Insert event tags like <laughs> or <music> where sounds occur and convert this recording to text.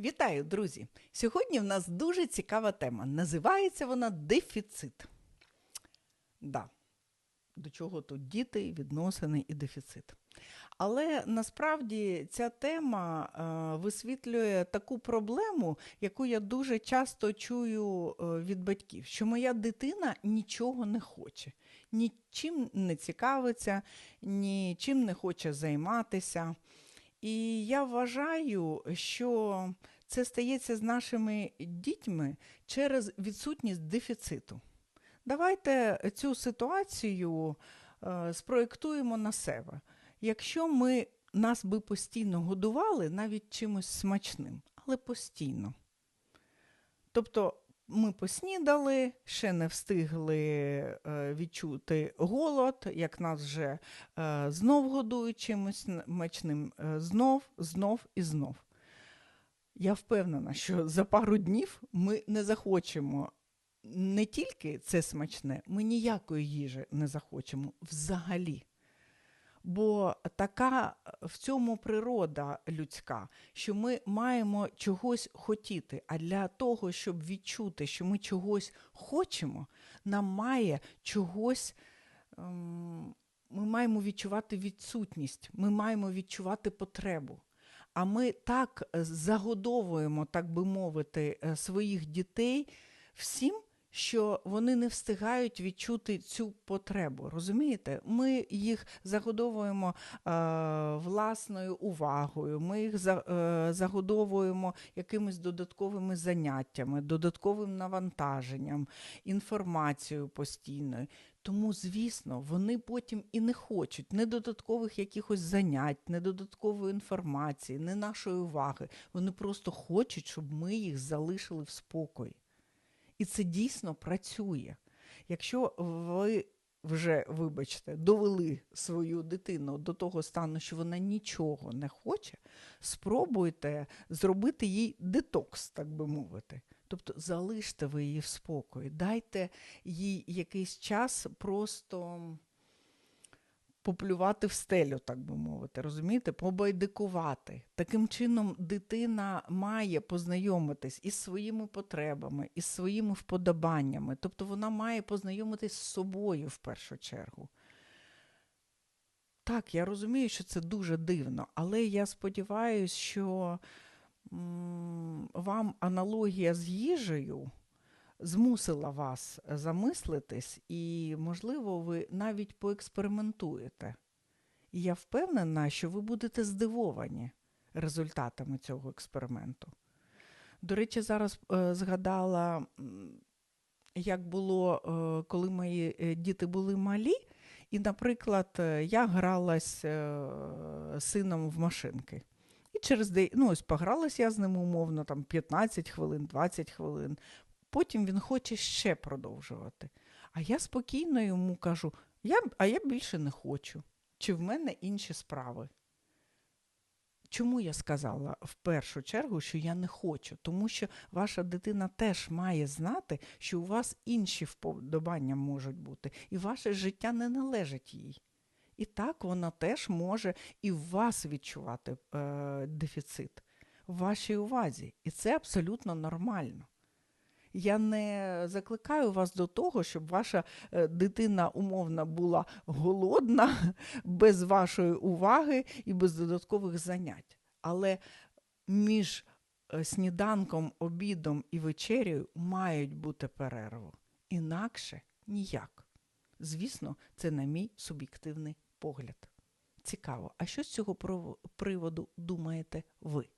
Вітаю, друзі! Сьогодні в нас дуже цікава тема. Називається вона дефіцит. Да. До чого тут діти, відносини і дефіцит. Але насправді ця тема е, висвітлює таку проблему, яку я дуже часто чую е, від батьків, що моя дитина нічого не хоче, нічим не цікавиться, нічим не хоче займатися. І я вважаю, що це стається з нашими дітьми через відсутність дефіциту. Давайте цю ситуацію е, спроєктуємо на себе. Якщо ми нас би постійно годували навіть чимось смачним, але постійно. Тобто ми поснідали, ще не встигли е, відчути голод, як нас вже е, знов годують чимось смачним, е, знов, знов і знов. Я впевнена, що за пару днів ми не захочемо не тільки це смачне, ми ніякої їжі не захочемо взагалі. Бо така в цьому природа людська, що ми маємо чогось хотіти. А для того, щоб відчути, що ми чогось хочемо, нам має чогось. Ем, ми маємо відчувати відсутність, ми маємо відчувати потребу. А ми так загодовуємо, так би мовити, е, своїх дітей всім, що вони не встигають відчути цю потребу. Розумієте? Ми їх загодовуємо е, власною увагою, ми їх за, е, загодовуємо якимись додатковими заняттями, додатковим навантаженням, інформацією постійною. Тому, звісно, вони потім і не хочуть не додаткових якихось занять, не додаткової інформації, не нашої уваги. Вони просто хочуть, щоб ми їх залишили в спокої. І це дійсно працює. Якщо ви вже, вибачте, довели свою дитину до того стану, що вона нічого не хоче, спробуйте зробити їй детокс, так би мовити. Тобто залиште ви її в спокої, дайте їй якийсь час просто поплювати в стелю, так би мовити, розумієте, побайдикувати. Таким чином, дитина має познайомитись із своїми потребами, із своїми вподобаннями. Тобто вона має познайомитись з собою в першу чергу. Так, я розумію, що це дуже дивно, але я сподіваюся, що м вам аналогія з їжею змусила вас замислитись, і, можливо, ви навіть поекспериментуєте. І я впевнена, що ви будете здивовані результатами цього експерименту. До речі, зараз е, згадала, як було, е, коли мої е, діти були малі, і, наприклад, е, я гралась е, сином в машинки. І через день, ну ось погралась я з ним умовно, там 15 хвилин, 20 хвилин. Потім він хоче ще продовжувати. А я спокійно йому кажу, я, а я більше не хочу. Чи в мене інші справи? Чому я сказала в першу чергу, що я не хочу? Тому що ваша дитина теж має знати, що у вас інші вподобання можуть бути, і ваше життя не належить їй. І так вона теж може і в вас відчувати е, дефіцит в вашій увазі. І це абсолютно нормально. Я не закликаю вас до того, щоб ваша е, дитина умовно була голодна, <laughs> без вашої уваги і без додаткових занять. Але між е, сніданком, обідом і вечерею мають бути перерви. Інакше ніяк. Звісно, це на мій суб'єктивний погляд. Цікаво, а що з цього приводу думаєте ви?